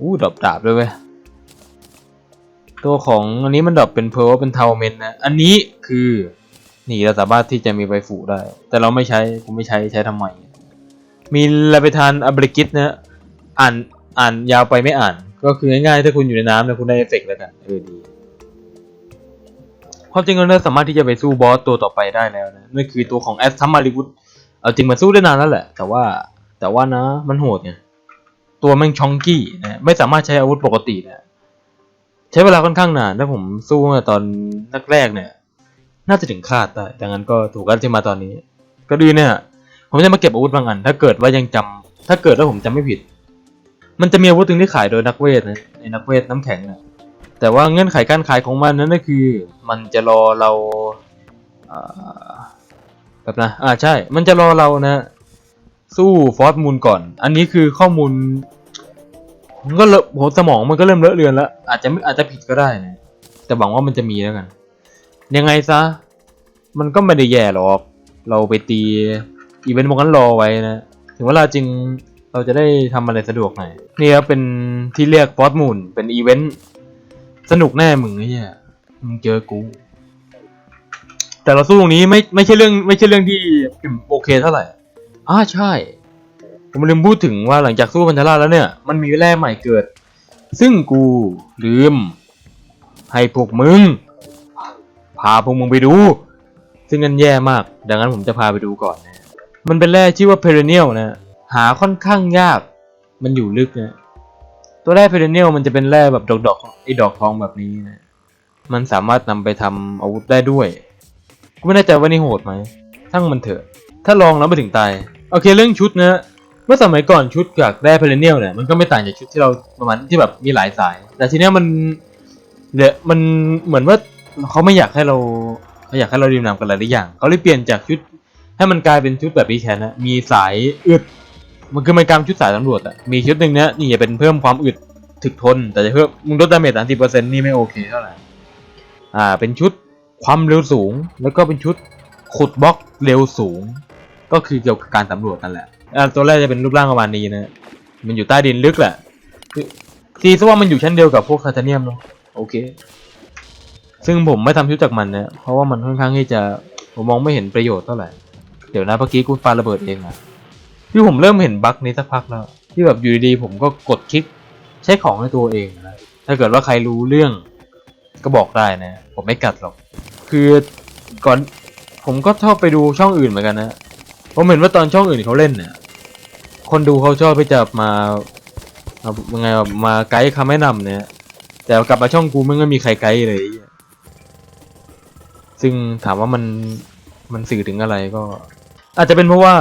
อู้ดรอปดาบด้วยเว้ยตัวของอันนี้มันดรอปเป็นเพร์ลเป็นเทาเมนนะอันนี้คือนี่เราสามารถที่จะมีใบฝูได้ แต่เราไม่ใช้กูไม่ใช้ใช้ทำไมมีลาเบทานอบริกิตนะอ่านอ่านยาวไปไม่อ่าน ก็คือง่ายๆถ้าคุณอยู่ในน้ำเนี่ยคุณได้เอฟเฟกแล้วกันเออดีความจริงเราสามารถที่จะไปสู้บอสตัวต่อไปได้แล้วนะนั่นคือตัวของแอสทัมมาริวุฒเอาจริงมันสู้ได้นานแล้วแหละ แต่ว่าแต่ว่านะมันโหดไง ตัวแม่งชองกี้นะไม่สามารถใช้อาวุธปกตินะใช้เวลาค่อนข้างนานถ้าผมสู้ตอนแรกๆเนี่ย น่าจะถึงคาดได้ดังนั้นก็ถูกกันที่มาตอนนี้ ก็ดีเนี่ย ผมจะมาเก็บอาวุธบางอัน ถ้าเกิดว่ายังจำถ้าเกิดว่าผมจำไม่ผิด มันจะมีอาวุธหนึ่งที่ขายโดยนักเวทนะในนักเวทน้ำแข็งนะแต่ว่าเงื่อนไขการขายของมันนั้นก็คือ มันจะรอเราอ่าแบบนะอ่าใช่ มันจะรอเรานะ สู้ฟอสมูลก่อน อันนี้คือข้อมูลผมก็เลอะโหสมองมันก็เริ่มเลอะเลือนแล้ว อาจจะไม่อาจจะผิดก็ได้นะแต่หวังว่ามันจะมีแล้วกัน ยังไงซะ มันก็ไม่ได้แย่หรอก เราไปตีอีเวนต์พวกนั้นรอไว้นะ ถึงเวลาจริงเราจะได้ทำอะไรสะดวกหน่อย นี่ครับเป็นที่เรียกฟอสมูลเป็นอีเวนต์สนุกแน่มึงไอ้เหี้ยมึงเจอกู แต่เราสู้ตรงนี้ไม่ไม่ใช่เรื่องไม่ใช่เรื่องที่โอเคเท่าไหร่ อ่าใช่ ผมลืมพูดถึงว่าหลังจากสู้พันธราแล้วเนี่ย มันมีแร่ใหม่เกิด ซึ่งกูลืม ให้พวกมึง พาพวกมึงไปดู ซึ่งนั่นแย่มาก ดังนั้นผมจะพาไปดูก่อนนะ มันเป็นแร่ชื่อว่าเพเรเนียลนะ หาค่อนข้างยาก มันอยู่ลึกนะ ตัวแร่เพเรเนียลมันจะเป็นแร่แบบดอกๆไอ้ดอกทองแบบนี้นะ มันสามารถนำไปทำอาวุธได้ด้วย กูไม่แน่ใจว่านี่โหดไหมทั้งมันเถอะ ถ้าลองแล้วไม่ถึงตาย โอเคเรื่องชุดนะเมื่อสมัยก่อนชุดจากแร่เพลเนียลเนี่ยมันก็ไม่ต่างจากชุดที่เราประมาณที่แบบมีหลายสาย แต่ทีเนี้ยมันเดี๋ยวมันเหมือนว่าเขาไม่อยากให้เราเขาอยากให้เราดีมนำกันหลายๆอย่างเขาเลยเปลี่ยนจากชุด ให้มันกลายเป็นชุดแบบนี้แทนนะมีสายอึดมันคือมันกลายชุดสายตำรวจอะมีชุดหนึ่งเนี้ยนี่จะเป็นเพิ่มความอึดถึกทน แต่จะเพิ่มมึงลดดาเมจสามสิบเปอร์เซ็นต์นี่ไม่โอเคเท่าไหร่อ่าเป็นชุดความเร็วสูง แล้วก็เป็นชุดขุดบล็อกเร็วสูง ก็คือเกี่ยวกับการสำรวจนั่นแหละอ่าตัวแรกจะเป็นรูปร่างประมาณนี้นะ มันอยู่ใต้ดินลึกแหละคือซีซะว่ามันอยู่ชั้นเดียวกับพวกคาทาเนียมเนาะโอเค ซึ่งผมไม่ทำชุดจากมันนะเพราะว่ามันค่อนข้างที่จะผมมองไม่เห็นประโยชน์เท่าไหร่เดี๋ยวนะเมื่อกี้กูปาระเบิดเองอะที่ผมเริ่มเห็นบั๊กนี้สักพักแล้ว ที่แบบอยู่ดีๆผมก็กดคลิกใช้ของในตัวเองนะถ้าเกิดว่าใครรู้เรื่องก็บอกได้นะ ผมไม่กัดหรอก คือก่อนผมก็ชอบไปดูช่องอื่นเหมือนกันนะ ผมเห็นว่าตอนช่องอื่นเขาเล่นเนี่ยคนดูเขาชอบไปจะมาเอายังไงอะมาไกด์คำแนะนำเนี่ย แต่กลับมาช่องกูมันไม่มีใครไกด์เลย ซึ่งถามว่ามันมันสื่อถึงอะไรก็ อาจจะเป็นเพราะว่า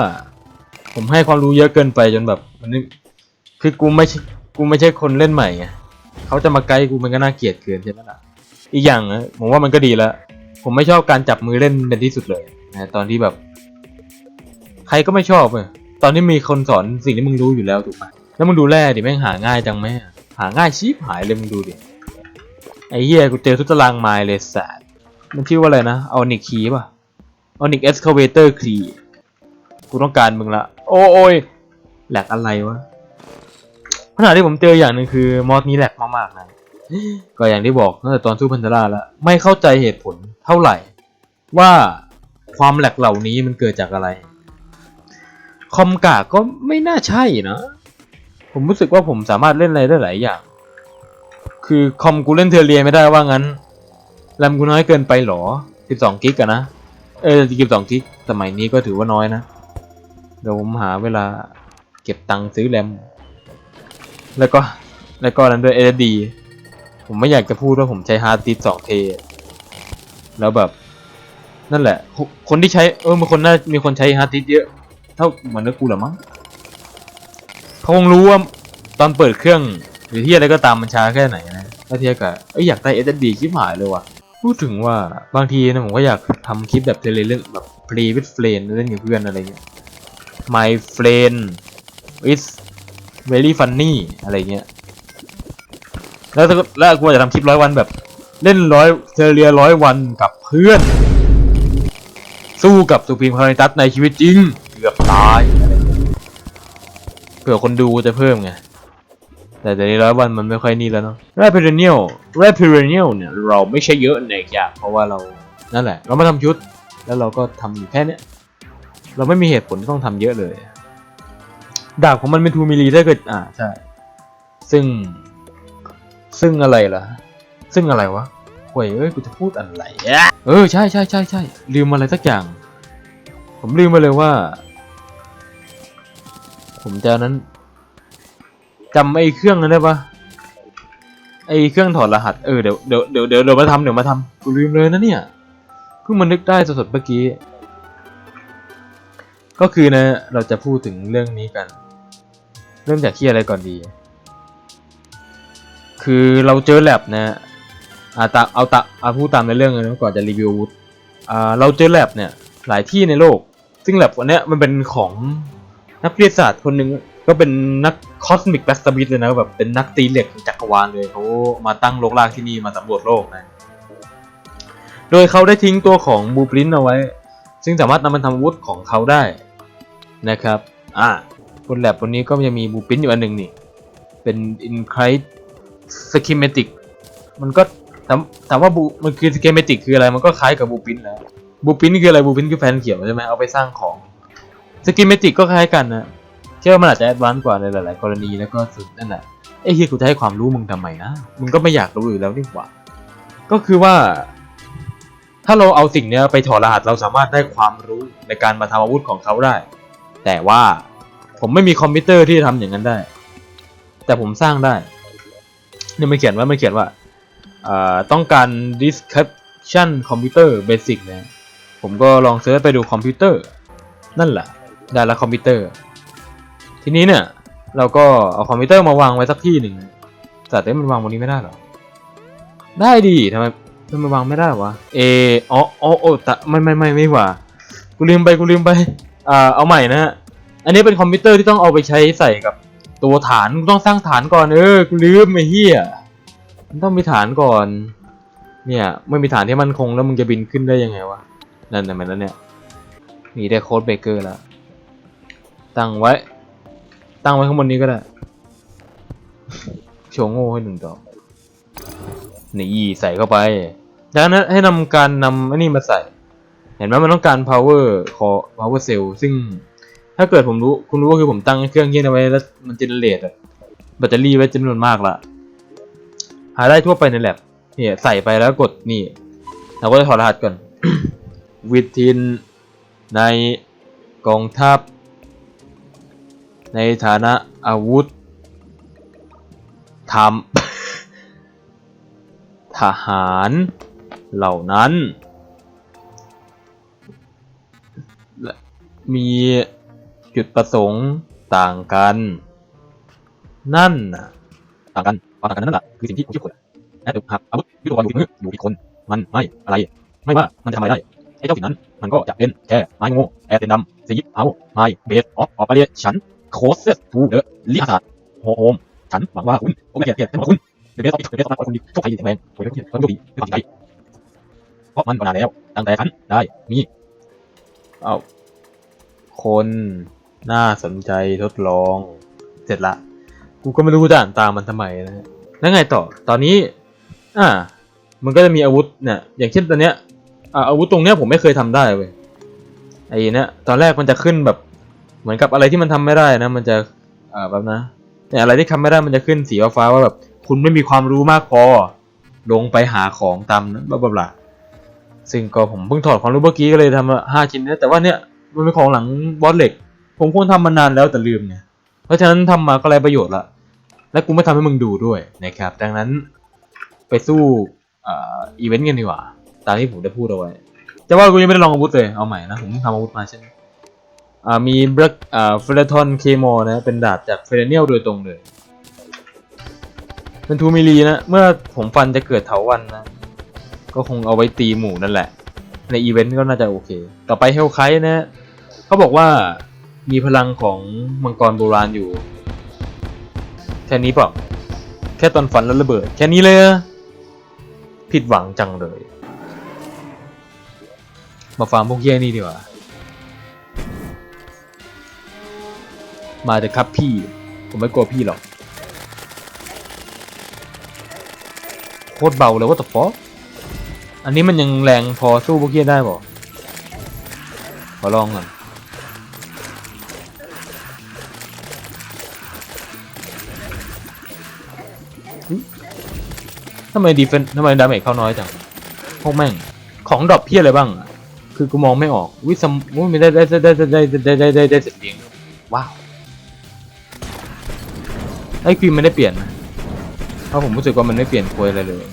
ผมให้ความรู้เยอะเกินไปจนแบบ มันคือกูไม่กูไม่ใช่คนเล่นใหม่ไงเขาจะมาไกด์กูมันก็น่าเกลียดเกินใช่ไหมล่ะอีกอย่างนะผมว่ามันก็ดีแล้วผมไม่ชอบการจับมือเล่นเป็นที่สุดเลยนะตอนที่แบบ ใครก็ไม่ชอบเลยตอนที่มีคนสอนสิ่งที่มึงรู้อยู่แล้วถูกไหมแล้วมึงดูแร่ดิแม่งหาง่ายจังไหมอะหาง่ายชิบหายเลยมึงดูดิไอ้เหี้ยกูเจอทุกตารางไมล์เลยสัสมันชื่อว่าอะไรนะเอานิกคีป่ะเอานิกเอ็กซ์คาเวเตอร์คีกูต้องการมึงละโอ้โอยแหลกอะไรวะขณะที่ผมเจออย่างหนึ่งคือมอสนี้แหลกมากๆนะก็อย่างที่บอกตั้งแต่ตอนสู้พันธราแล้วไม่เข้าใจเหตุผลเท่าไหร่ ว่าความแหลกเหล่านี้มันเกิดจากอะไร คอมกาก็ไม่น่าใช่นะ ผมรู้สึกว่าผมสามารถเล่นอะไรได้หลายอย่าง คือคอมกูเล่นเทอร์เรียไม่ได้ว่างั้นแรมกูน้อยเกินไปหรอ 12 กิกอะนะ เออ12 กิก สมัยนี้ก็ถือว่าน้อยนะ เดี๋ยวผมหาเวลาเก็บตังค์ซื้อแรม แล้วก็แล้วก็นั้นด้วย SSD ผมไม่อยากจะพูดว่าผมใช้ฮาร์ดดิสก์ 2T แล้วแบบนั่นแหละ คนที่ใช้เออมีคนน่ามีคนใช้ฮาร์ดดิสก์เยอะ เท่าเหมือนกับกูเหรอมั้งเขาคงรู้ว่าตอนเปิดเครื่องหรือที่อะไรก็ตามมันช้าแค่ไหนนะถ้าเทียบกับเอ้ยอยากได้ SSD ชิบหายเลยว่ะพูดถึงว่าบางทีนะผมก็อยากทำคลิปแบบเทเลเรื่องแบบ play with friend เล่นกับเพื่อนอะไรเงี้ย my friend is very funny อะไรเงี้ยแล้วแล้วกูจะทำคลิปร้อยวันแบบ เล่นร้อยเทเรียร้อยวันกับเพื่อน สู้กับสุพีมพาริตัสในชีวิตจริง กือบตายเผื่อคนดูจะเพิ่มไง แต่เดี๋ยวนี้ร้อยวันมันไม่ค่อยนี่แล้วเนาะแรปเปอร์เนียลแรปเปอร์เนียลเนี่ยเราไม่ใช่เยอะในอย่างเพราะว่าเรา นั่นแหละ เรามาทำชุด แล้วเราก็ทำอยู่แค่เนี้ย เราไม่มีเหตุผลที่ต้องทำเยอะเลย ดาบของมันเป็นทูมิลีได้เกิดอ่าใช่ ซึ่ง ซึ่งอะไรล่ะ ซึ่งอะไรวะห่วยเอ้ย กูจะพูดอะไร เออ ใช่ใช่ใช่ใช่ลืมอะไรสักอย่าง ผมลืมไปเลยว่า ผมจะนั้นจำไอ้เครื่องนั้นได้ปะไอ้เครื่องถอดรหัสเออเดี๋ยวเดี๋ยวเดี๋ยวเดี๋ยวเดี๋ยวมาทำเดี๋ยวมาทำกูลืมเลยนะเนี่ยเพิ่งมานึกได้สดๆเมื่อกี้ ก็คือนะ เราจะพูดถึงเรื่องนี้กัน เริ่มจากที่อะไรก่อนดี คือเราเจอแลบนะอาตาเอาตาเอาพูดตามในเรื่องเลยนะก่อนจะรีวิวอ่าเราเจอแลบเนี่ยหลายที่ในโลก ซึ่งแลบวันนี้มันเป็นของ นักวิทยาศาสตร์คนหนึ่งก็เป็นนักคอสมิกแบสบิทเลยนะแบบเป็นนักตีเหล็กของจักรวาลเลยเขามาตั้งโลกลากที่นี่มาสำรวจโลกนะโดยเขาได้ทิ้งตัวของบูปรินเอาไว้ ซึ่งสามารถนำมันทำอาวุธของเขาได้นะครับอ่าบนแลบบนนี้ก็จะมีบูปรินอยู่อันหนึ่งนี่ เป็น i n c r i t schematic มันก็ถามถามว่าบูมันคือ schematic คืออะไรมันก็คล้ายกับบูปรินแล้วบูปรินคืออะไรบูปรินคือแผ่นเขียวใช่ไหมเอาไปสร้างของ schematic ก็คล้ายกันนะเชื่อว่ามันอาจจะแอดวานซ์กว่าในหลาย ๆ กรณีแล้วก็สุดนั่นแหละไอ้เฮียกูจะให้ความรู้มึงทำไมนะมึงก็ไม่อยากรู้อยู่แล้วนี่หว่าก็คือว่า ถ้าเราเอาสิ่งเนี้ยไปถอดรหัสเราสามารถได้ความรู้ในการมาทำอาวุธของเขาได้ แต่ว่าผมไม่มีคอมพิวเตอร์ที่จะทำอย่างนั้นได้ แต่ผมสร้างได้เนี่ยมันเขียนว่ามันเขียนว่าต้องการ description computer basic นะผมก็ลองเซิร์ชไปดูคอมพิวเตอร์ นั่นแหละ ได้ละคอมพิวเตอร์ ทีนี้เนี่ย เราก็เอาคอมพิวเตอร์มาวางไว้สักที่หนึ่งแต่เต้มันวางบนนี้ไม่ได้หรอ ได้ดิทำไมทำไมวางไม่ได้วะ เอออ๋ออ๋อโอ้แต่ไม่ไม่ไม่ไม่ว่า กูลืมไปกูลืมไปอ่าเอาใหม่นะฮะ อันนี้เป็นคอมพิวเตอร์ที่ต้องเอาไปใช้ใส่กับตัวฐานกูต้องสร้างฐานก่อนเออ กูลืมไอ้เหี้ยมันต้องมีฐานก่อน เนี่ยไม่มีฐานที่มันคงแล้วมึงจะบินขึ้นได้ยังไงวะ นั่นทำไมแล้วเนี่ยมีได้โค้ดเบเกอร์แล้ว ตั้งไว้ ตั้งไว้ข้างบนนี้ก็ได้ โชว์โง่ให้หนึ่งดอกนี่ใส่เข้าไปจากนั้นให้นำการนำอันนี้มาใส่ เห็นไหมมันต้องการ power core power cell ซึ่งถ้าเกิดผมรู้คุณรู้ก็คือผมตั้งเครื่องเย็นเอาไว้แล้วมันเจเนเรตอะแบตเตอรี่ไว้จำนวนมากละหาได้ทั่วไปในแลบเนี่ยใส่ไปแล้วกดนี่เราก็จะถอดรหัสก่อนวิทินในกองทัพ ในฐานะอาวุธทำทหารเหล่านั้นและมีจุดประสงค์ต่างกัน นั่นน่ะต่างกันความต่างกันนั่นแหละคือสิ่งที่ผมคิดคนแอดหักอาวุธยุทโธปกรณ์อยู่ที่มืออยู่ที่คน มันไม่อะไร ไม่ว่ามันจะทำอะไรได้ไอ้เจ้าสิ่งนั้น มันก็จะเป็นแค่ไม้ง่แอร์เตนดำซีเอาไม้เบสออฟออปเปอเรชัน โคสทูเดอะลิอาร์โฮมฉันหวังว่าคุณโอ้ไม่เกียดเกลียดให้หมคุณเป็นเบสออฟเป็นเบสออฟคุณดีโชคดีแข็งแรงโอ้ยเกียรติเพิ่มโชคดีไม่ต้องใจเพราะมันมานานแล้ว ตั้งแต่ฉันได้มีเอาคนน่าสนใจทดลองเสร็จละ กูก็ไม่รู้จะอ่านตามมันทำไมนะฮะแล้วไงต่อตอนนี้ อ่า มันก็จะมีอาวุธเนี่ยอย่างเช่นตอนเนี้ยอ่าอาวุธตรงเนี้ยผมไม่เคยทำได้เว้ยไอ้เนี่ยตอนแรกมันจะขึ้นแบบ เหมือนกับอะไรที่มันทำไม่ได้นะ มันจะอ่าแบบนะเนี่ยอะไรที่ทำไม่ได้มันจะขึ้นสีฟ้าว่าแบบคุณไม่มีความรู้มากพอ ลงไปหาของตามนั้นบลาบลาซึ่งก็ผมเพิ่งถอดความรู้เมื่อกี้ก็เลยทำห้าชิ้นเนี่ยแต่ว่าเนี่ยมันเป็นของหลังบอสเหล็ก ผมควรทำมานานแล้วแต่ลืมเนี่ย เพราะฉะนั้นทำมาก็ไรประโยชน์ละ และกูไม่ทำให้มึงดูด้วยนะครับ ดังนั้นไปสู้อ,อีเวนต์กันดีกว่า ตามที่ผมได้พูดเอาไว้ จะว่ากูยังไม่ได้ลองอาวุธเลย เอาใหม่นะ ผมเพิ่งทำอาวุธมาใช่ไหม มีบล็อกอ่าเฟรทอนเคมอนะ เป็นดาบจากเฟรเนียลโดยตรงเลย เป็นทูมิลีนะ เมื่อผมฟันจะเกิดเถาวันนะ ก็คงเอาไว้ตีหมู่นั่นแหละ ในอีเวนต์ก็น่าจะโอเค ต่อไปเฮลไคนะ เขาบอกว่ามีพลังของมังกรโบราณอยู่ แค่นี้เปล่า แค่ตอนฝันแล้วระเบิด แค่นี้เลย ผิดหวังจังเลย มาฟาร์มพวกเย่นี่ดีกว่า มาเถอะครับพี่ ผมไม่กลัวพี่หรอก โคตรเบาเลยว่าตฟออันนี้มันยังแรงพอสู้พวกเฮียได้ป่ะขอลองก่อนทำไมดีเฟนทำไมดาเมจเขาน้อยจังพวกแม่ง ของดรอปเพี้ยอะไรบ้างอะคือกูมองไม่ออก วิสมอุ๊ยไม่ได้ได้ได้ได้ได้ได้ได้ได้ได้เสร็จเองว้าว ไอ้ครีมไม่ได้เปลี่ยนนะเพราะผมรู้สึกว่ามันไม่เปลี่ยนควยอะไรเลย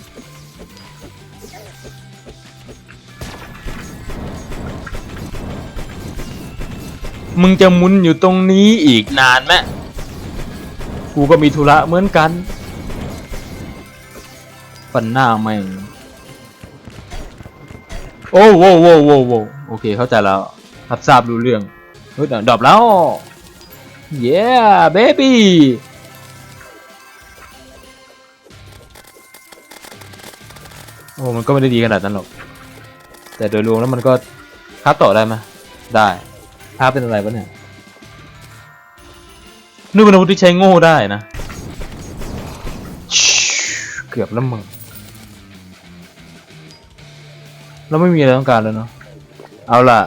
มึงจะมุนอยู่ตรงนี้อีกนานไหมกูก็มีธุระเหมือนกันฟันหน้าแม่งโอ้โวโว้โวโวโอเคเข้าใจแล้วรับทราบรู้เรื่อง เฮ้ยดรอปแล้วเย้ อ้มันก็ไม่ได้ดีขนาดนั้นหรอก แต่โดยรวมแล้วมันก็คัดต่อได้ไหมได้ภาพเป็นอะไรวะเนี่ยนี่เป็นอาวุธที่ใช้โง่ได้นะ เกือบแล้วมึงเราไม่มีอะไรต้องการแล้วเนาะ เอาล่ะ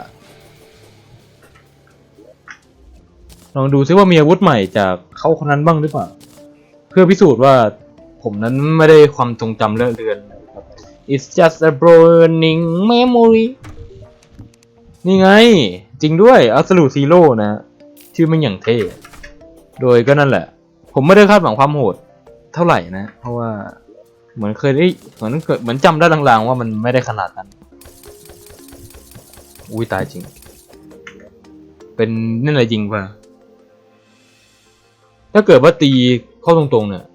ลองดูซิว่ามีอาวุธใหม่จากเขาคนนั้นบ้างหรือเปล่า เพื่อพิสูจน์ว่าผมนั้นไม่ได้ความทรงจำเลอะเลือน It's just a burning memory นี่ไง จริงด้วย Absolute Zero นะ ชื่อมันอย่างเท่โดยก็นั่นแหละ ผมไม่ได้คาดหวังความโหดเท่าไหร่นะ เพราะว่าเหมือนเคยได้เหมือนเหมือนจำได้ลางๆว่ามันไม่ได้ขนาดนั้น อุ้ยตายจริง เป็นนั่นอะไรจริงป่ะ ถ้าเกิดว่าตีเข้าตรงๆเนี่ย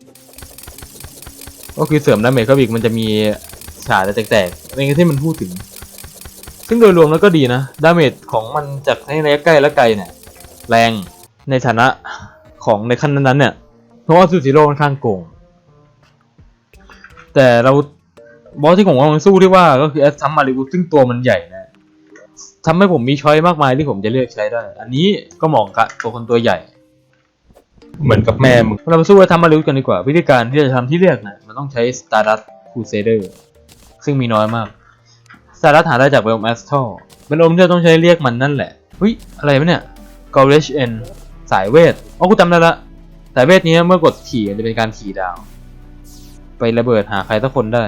ก็คือเสริมดาเมจเข้าอีกมันจะมี ฉากแตกๆในที่มันพูดถึง ซึ่งโดยรวมแล้วก็ดีนะ ดาเมจของมันจากในระยะใกล้และไกลเนี่ย แรงในฐานะของในขั้นนั้นๆเนี่ย เพราะว่าซูซิโร่ค่อนข้างโกง แต่เราบอสที่ผมกำลังสู้ที่ว่าก็คือแอสซัมมาริอุซึ่งตัวมันใหญ่นะทำให้ผมมีช้อยมากมายที่ผมจะเลือกใช้ได้ อันนี้ก็เหมาะกับตัวคนตัวใหญ่ เหมือนกับแม่มึง เรามาสู้กับทำมาริอุกันดีกว่า วิธีการที่จะทำที่เลือกนะมันต้องใช้ Stardust Crusader ซึ่งมีน้อยมาก Stardust หาได้จากเวลแมสทอเป็นอมที่เราต้องใช้เรียกมันนั่นแหละเฮ้ยอะไรวะเนี่ย g o r i s h N สายเวทอ๋อกูจำได้ละสายเวทนี้เมื่อกดขี่จะเป็นการขี่ดาว ไประเบิดหาใครสักคนได้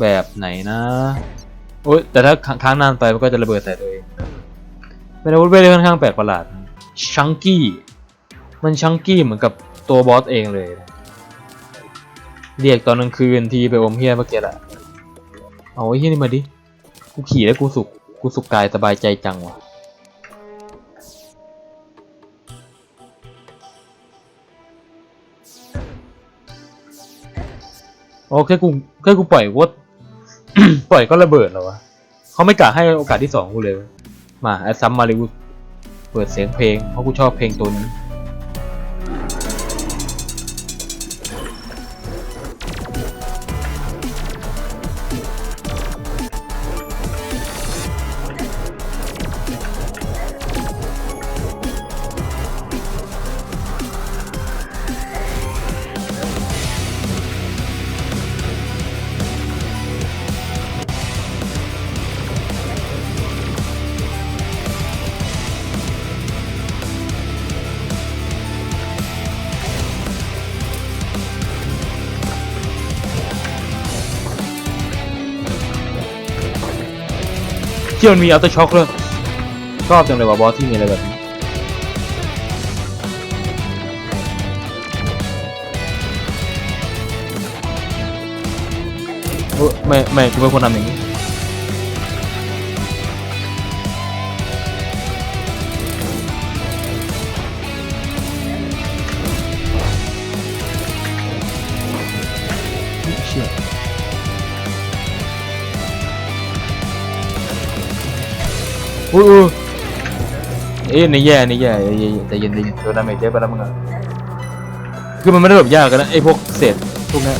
แบบไหนนะโอ๊ยแต่ถ้าค้างนานไปมันก็จะระเบิดใส่ตัวเองเป็นอาวุธเวทที่ค่อนข้างแปลกประหลาดชังกี้มันชังกี้เหมือนกับตัวบอสเองเลย เรียกตอนกลางคืนทีไปอมเฮียเมื่อกี้แหละ เอาไอ้เฮียนี่มาดิ กูขี่แล้วกูสุข กูสุขกายสบายใจจังวะโอเคกูแค่กูปล่อยวัดปล่อยก็ระเบิดแล้ววะเขาไม่กล้าให้โอกาสที่สองกูเลย มาแอดซัมมาเลยกูเปิดเสียงเพลงเพราะกูชอบเพลงตัวนี้ ที่มันมีอัลเตอร์ช็อคเลยชอบจังเลยว่าบอสที่มีอะไรแบบนี้ไม่ไม่กูเป็นคนทำอย่างนี้ อุ้ยอุ้เอ้ยนี่แย่นี่แย่เอ้ยเยใจเย็นใจเย็นตัวดาเมจเยอะไปแล้วมึงอะคือมันไม่ได้แบบยากกันนะไอ้พวกเศษพวกนี้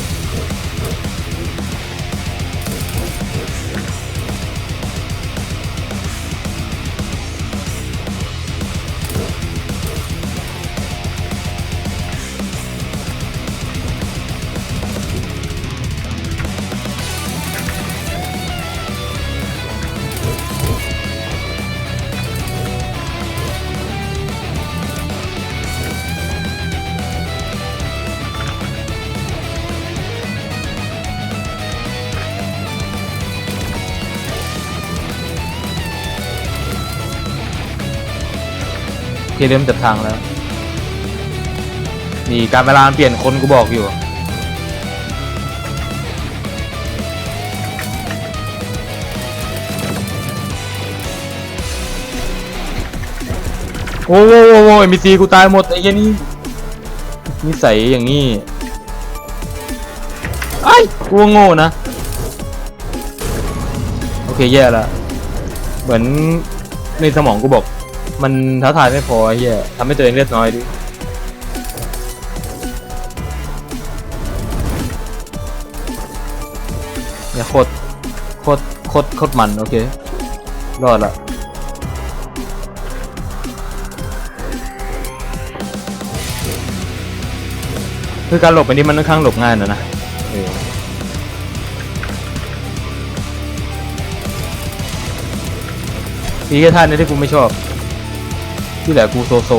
ยเริ่มจัดทางแล้ว นี่การเวลาเปลี่ยนคนกูบอกอยู่ โอ้โหโอ้โหเอ็มบีซีกูตายหมดไอ้เหี้ยนี่นิสัยอย่างนี้ไอ้กูว่าโง่นะ โอเคแย่ละเหมือนในสมองกูบอก มันท้าทายไม่พอไอ้เหี้ยทำให้ตัวเองเลือดน้อยดิเนี่ยโคตรโคตรโคตรโคตรมันโอเค รอดละคือการหลบอันนี้มันค่อนข้างหลบง่ายนะนะเออมีแค่ท่านี้ที่กูไม่ชอบ ที่เหลือกูโซโซ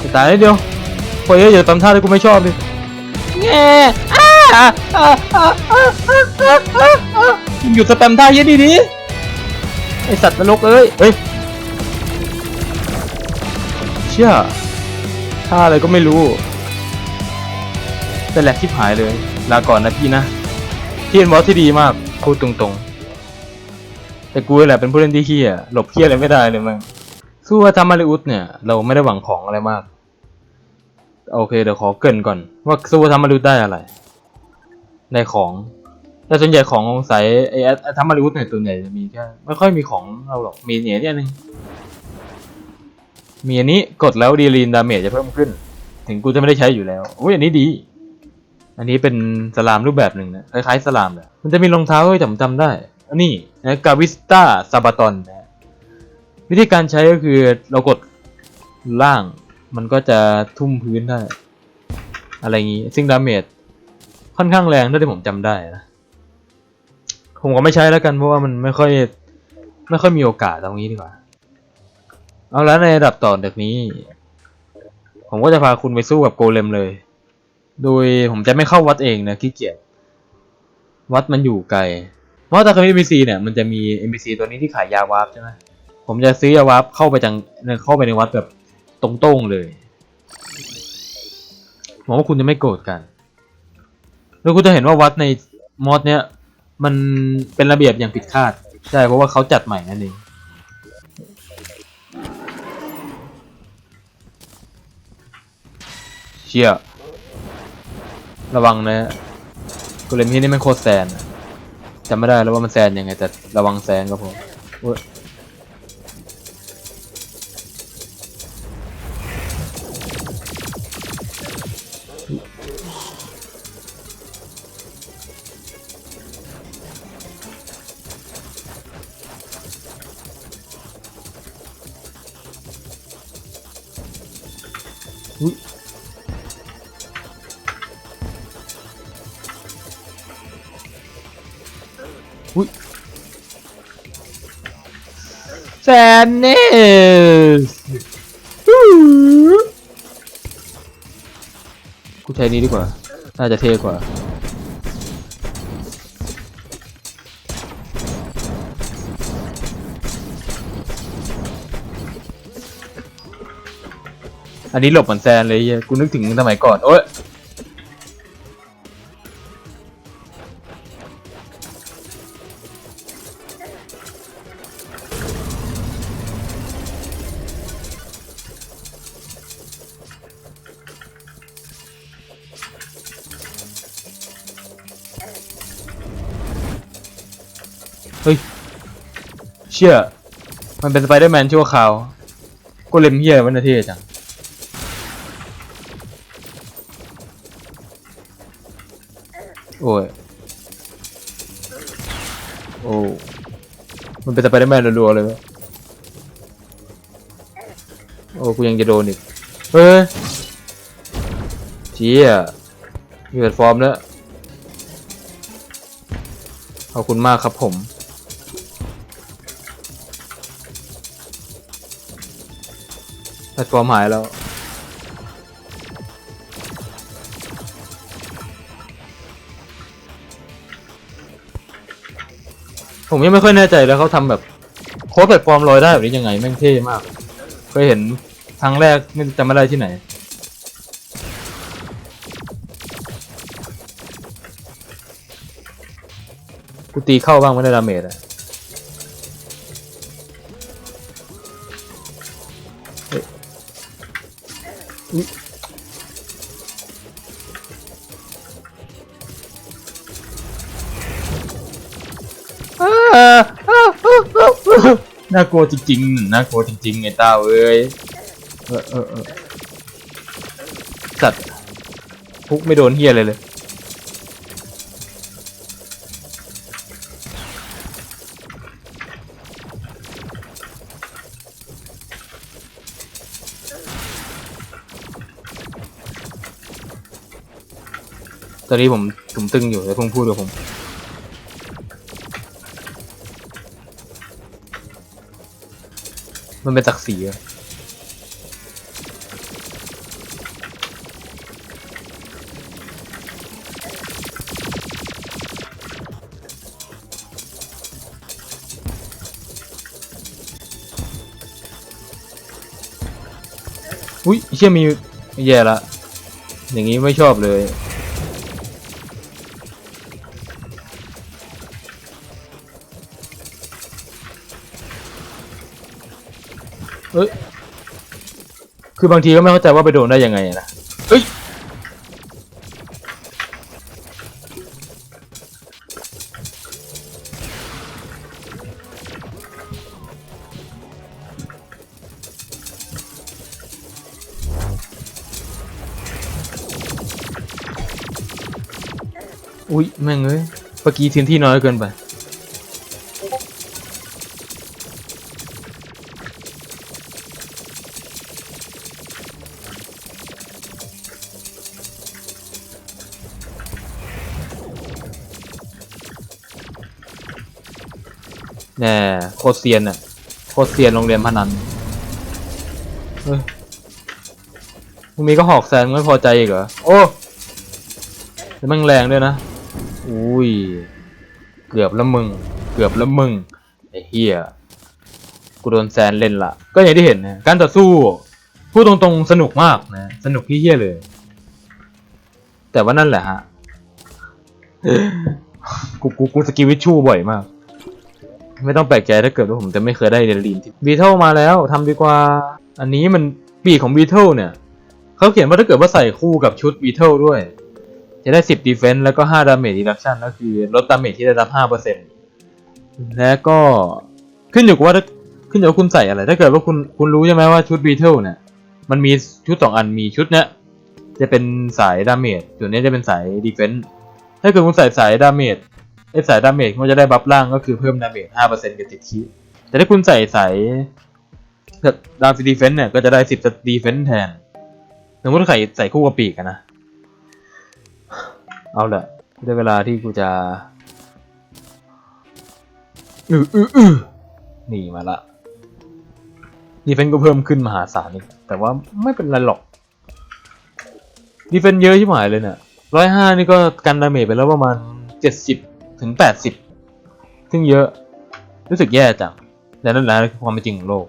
จะตายนิดเดียวพอเยอะอย่าตามท่าที่กูไม่ชอบดิแง่หยุดสแปมท่าเยอะดีดีไอสัตว์นรกเอ้ยเฮ้ย เชื่อท่าอะไรก็ไม่รู้แต่แหลกที่หายเลย ลาก่อนนะพี่นะ พี่เป็นบอสที่ดีมาก พูดตรงๆ แต่กูแหละเป็นผู้เล่นที่เฮียหลบเฮียอะไรไม่ได้เลยมั้งสู้กับทามาริอุสเนี่ย เราไม่ได้หวังของอะไรมาก โอเคเดี๋ยวขอเกินก่อน ว่าสู้กับทามาริอุสได้อะไร ได้ของแต่ส่วนใหญ่ของของสายไอ้ทามาริอุสเนี่ยตัวใหญ่จะมีแค่ไม่ค่อยมีของเราหรอกมีเนี่ยนี่นึงมีอันนี้กดแล้วดีลีนดาเมจจะเพิ่มขึ้น ถึงกูจะไม่ได้ใช้อยู่แล้วอุ้ยอันนี้ดี อันนี้เป็นสลามรูปแบบหนึ่งนะคล้ายๆสลามแหละมันจะมีรองเท้าให้จำจำได้อันนี้นะกาวิสตาซาบาตอนนะวิธีการใช้ก็คือเรากดล่างมันก็จะทุ่มพื้นได้ อะไรอย่างงี้ซึ่งดาเมจค่อนข้างแรงเท่าที่ผมจำได้นะผมก็ไม่ใช้แล้วกันเพราะว่ามันไม่ค่อยไม่ค่อยมีโอกาสตรงนี้ดีกว่า เอาแล้วในระดับต่อจากนี้ ผมก็จะพาคุณไปสู้กับโกเลมเลย โดยผมจะไม่เข้าวัดเองนะขี้เกียจวัดมันอยู่ไกล เพราะตาคามิ NPC เนี่ยมันจะมี NPC ตัวนี้ที่ขายยาวาร์ปใช่ไหมผมจะซื้อยาวาร์ปเข้าไปจังเข้าไปในวัดแบบตรงๆเลยหวังว่าคุณจะไม่โกรธกัน แล้วคุณจะเห็นว่าวัดในมอดเนี้ยมันเป็นระเบียบอย่างผิดคาด ใช่เพราะว่าเขาจัดใหม่นั่นเองเชี่ย ระวังนะกูเล่นที่นี่มันโคตรแซนอะจำไม่ได้แล้วว่ามันแซนยังไงแต่ระวังแซนก็พอโอ้ แซนเนสกูใช้นี้ดีกว่า น่าจะเท่กว่า อันนี้หลบเหมือนแซนเลยเหี้ยกูนึกถึงสมัยก่อน โอ้ย เชี่ยมันเป็นสไปเดอร์แมนชั่วคราวก็เล็มเฮียมันนะเท่จังโอ้ยโอ้มันเป็นสไปเดอร์แมนรัวๆเลยวะโอ้กูยังจะโดนอีกเฮ้ยเชี่ยมีแพลตฟอร์มแล้วขอบคุณมากครับผม แพลตฟอร์มหายแล้ว ผมยังไม่ค่อยแน่ใจแล้วเขาทำแบบ โค้ดแพลตฟอร์มลอยได้แบบนี้ยังไงแม่งเท่มากเคยเห็นครั้งแรกไม่จำไม่ได้ที่ไหน กูตีเข้าบ้างไม่ได้ดาเมจอะ อน่ากลัวจริงๆน่ากลัวจริงๆไอ้ต้าเอ้ยเออเออเออสัตว์พุกไม่โดนเฮียเลยเลยตอนนี้ผมถุมตึงอยู่เลยเพิ่งพูดกับผม มันเป็นศักดิ์ศรีอะอุ้ยเชี่ยมีแย่ละ อย่างนี้ไม่ชอบเลย เอ้ยคือบางทีก็ไม่เข้าใจว่าไปโดนได้ยังไงนะเอ้ยอุ้ยแม่งเอ้ยเมื่อกี้ทีนที่น้อยเกินไป แน่โคตรเซียนอะโคตรเซียนโรงเรียนพนันเฮ้ยมึงมีก็หอกแซนไม่พอใจอีกเหรอ โอ้แล้วม่งแรงด้วยนะ อุ้ย เกือบแล้วมึง เกือบแล้วมึง ไอ้เฮียกูโดนแซนเล่นละ ก็อย่างที่เห็นนะ การต่อสู้ พูดตรงๆ สนุกมากนะ สนุกที่เฮียเลย แต่ว่านั่นแหละฮะ กูกูกูสกิลวิชชูบ่อยมาก ไม่ต้องแปลกใจถ้าเกิดว่าผมจะไม่เคยได้เรีนลีนบีเทิลมาแล้วทำดีกว่า อันนี้มันปีกของบีเทิลเนี่ยเขาเขียนว่าถ้าเกิดว่าใส่คู่กับชุดบีเทิลด้วย จะได้ 10 defense แล้วก็ 5 damage reduction ก็คือลด damage ที่ได้รับ 5%แล้วก็ขึ้นอยู่กับว่าถ้าขึ้นอยู่กับคุณใส่อะไร ถ้าเกิดว่าคุณคุณรู้ใช่ไหมว่าชุดบีเทิลเนี่ยมันมีชุดสองอันมีชุดเนี้ยจะเป็นสาย damage ส่วนนี้จะเป็นสาย defense ถ้าเกิดคุณใส่สาย damage ไอสายดาเมจมันจะได้บัฟล่างก็คือเพิ่มดาเมจห้าเปอร์เซ็นต์กับติดคีแต่ถ้าคุณใส่สายดาวดีเฟนต์เนี่ยก็จะได้สิบดีเฟนต์แทนสมมติใส่ใส่คู่กับปีกนะ เอาละได้เวลาที่กูจะอืออืออือนี่มาละดีเฟนก็เพิ่มขึ้นมหาศาลอีกแต่ว่าไม่เป็นไรหรอกดีเฟนเยอะที่หมายเลยเนี่ยร้อยห้านี่ก็กันดาเมจไปแล้วประมาณเจ็ดสิบ ถึงแปดสิบซึ่งเยอะ รู้สึกแย่จังแต่นั่นแหละคือความเป็นจริงของโลก